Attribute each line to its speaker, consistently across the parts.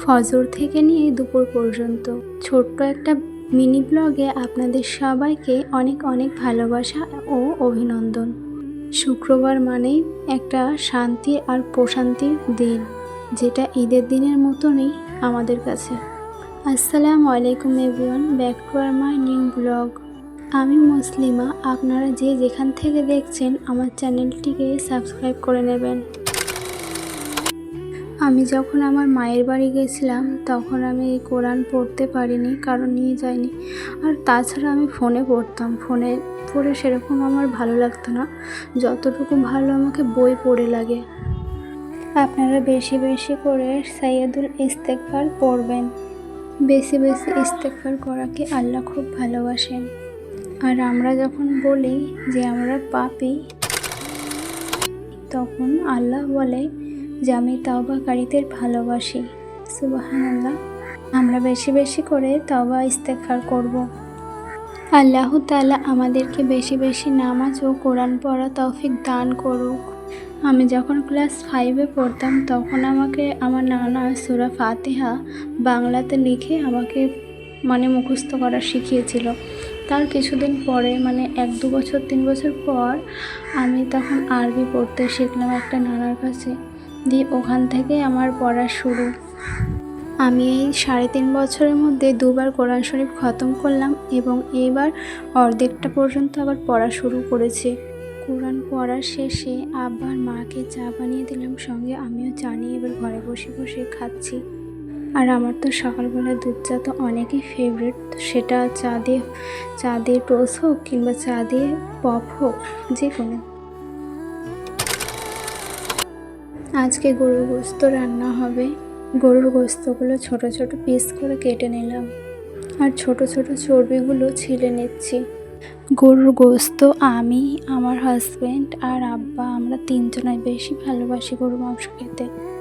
Speaker 1: ফজর থেকে নিয়ে দুপুর পর্যন্ত। ছোট্ট একটা মিনি ব্লগে আপনাদের সবাইকে অনেক অনেক ভালোবাসা ও অভিনন্দন। শুক্রবার মানেই একটা শান্তি আর প্রশান্তির দিন, যেটা ঈদের দিনের মতনই আমাদের কাছে। আসসালামু আলাইকুম everyone, back to our my new blog. আমি মুসলিমা, আপনারা যে যেখান থেকে দেখছেন আমার চ্যানেলটিকে সাবস্ক্রাইব করে নেবেন। আমি যখন আমার মায়ের বাড়ি গেছিলাম, তখন আমি এই কোরআন পড়তে পারিনি, কারণ নিয়ে যাইনি। আর তাছাড়া আমি ফোনে পড়তাম। ফোনে পড়ে সেরকম আমার ভালো লাগতো না। যতটুকু ভালো আমাকে বই পড়ে লাগে। আপনারা বেশি বেশি করে সাইয়াদুল ইস্তেকবার পড়বেন। বেশি বেশি ইস্তেকবার করাকে আল্লাহ খুব ভালোবাসেন। আর আমরা যখন বলি যে আমরা পাপি, তখন আল্লাহ বলে যে আমি তাওবাকারীদের ভালোবাসি। সুবাহান আল্লাহ আমরা বেশি বেশি করে তাওবা ইস্তেকফার করব। আল্লাহ তাআলা আমাদেরকে বেশি বেশি নামাজ ও কোরআন পড়া তৌফিক দান করুক। আমি যখন ক্লাস ফাইভে পড়তাম, তখন আমাকে আমার নানা সুরা ফাতেহা বাংলাতে লিখে আমাকে মানে মুখস্থ করা শিখিয়েছিল। তার কিছুদিন পরে মানে এক দু বছর, তিন বছর পর, আমি তখন আরবি পড়তে শিখলাম একটা নানার কাছে। দিয়ে ওখান থেকে আমার পড়া শুরু। আমি এই সাড়ে তিন বছরের মধ্যে দুবার কোরআন শরীফ খতম করলাম এবং এবার অর্ধেকটা পর্যন্ত আবার পড়া শুরু করেছি। কোরআন পড়ার শেষে আব্বার মাকে চা বানিয়ে দিলাম, সঙ্গে আমিও চা নিয়ে এবার ঘরে বসে বসে খাচ্ছি। আর আমার তো সকালবেলা দুধ চা তো অনেকই ফেভারিট সেটা চা দিয়ে চা দিয়ে টোস্ট হোক কিংবা চা দিয়ে পপ হোক যে কোনো আজকে গরুর গোস্ত রান্না হবে। গরুর গোস্তগুলো ছোট ছোট পিস করে কেটে নিলাম। আর ছোট ছোট চর্বিগুলো ছিলে নিচ্ছি। গরুর গোস্ত আমি, আমার হাজব্যান্ড আর আব্বা আমরা তিনজনাই বেশি ভালোবাসি গরুর মাংস খেতে।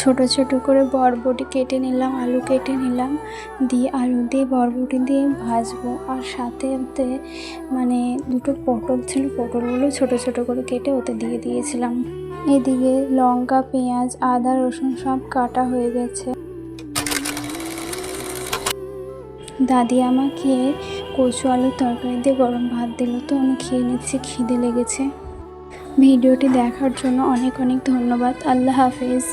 Speaker 1: ছোট ছোট করে বরবটি কেটে নিলাম, আলু কেটে নিলাম, দিয়ে আলু দিয়ে বরবটি দিয়ে ভাজবো। আর সাথে ওতে মানে দুটো পটল ছিল, পটলগুলো ছোট ছোট করে কেটে ওতে দিয়ে দিয়েছিলাম। এদিকে লঙ্কা, পেঁয়াজ, আদা, রসুন সব কাটা হয়ে গেছে। দাদি আমাকে কচু আলুর তরকারি দিয়ে গরম ভাত দিল, তো আমি খেয়ে নিচ্ছি, খিদে লেগেছে। ভিডিওটি দেখার জন্য অনেক অনেক ধন্যবাদ। আল্লাহ হাফিজ।